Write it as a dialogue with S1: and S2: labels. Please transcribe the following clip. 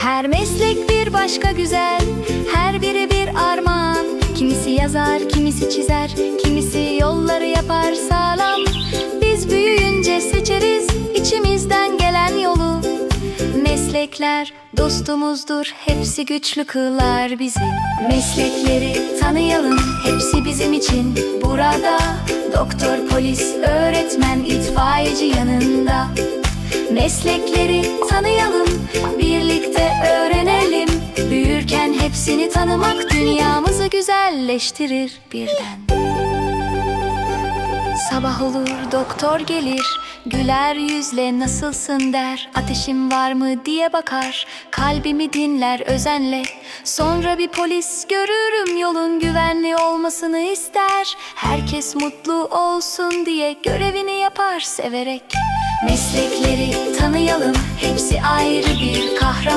S1: Her meslek bir başka güzel, her biri bir armağan. Kimisi yazar, kimisi çizer, kimisi yolları yapar sağlam. Biz büyüyünce seçeriz içimizden gelen yolu. Meslekler dostumuzdur, hepsi güçlü kılar bizi. Meslekleri tanıyalım, hepsi bizim için burada. Doktor, polis, öğretmen, itfaiyeci yanında. Meslekleri tanıyalım, hepsini tanımak dünyamızı güzelleştirir birden. Sabah olur doktor gelir Güler yüzle nasılsın der. Ateşim var mı diye bakar Kalbimi dinler özenle. Sonra bir polis görürüm Yolun güvenli olmasını ister. Herkes mutlu olsun diye Görevini yapar severek. Meslekleri tanıyalım Hepsi ayrı bir kahraman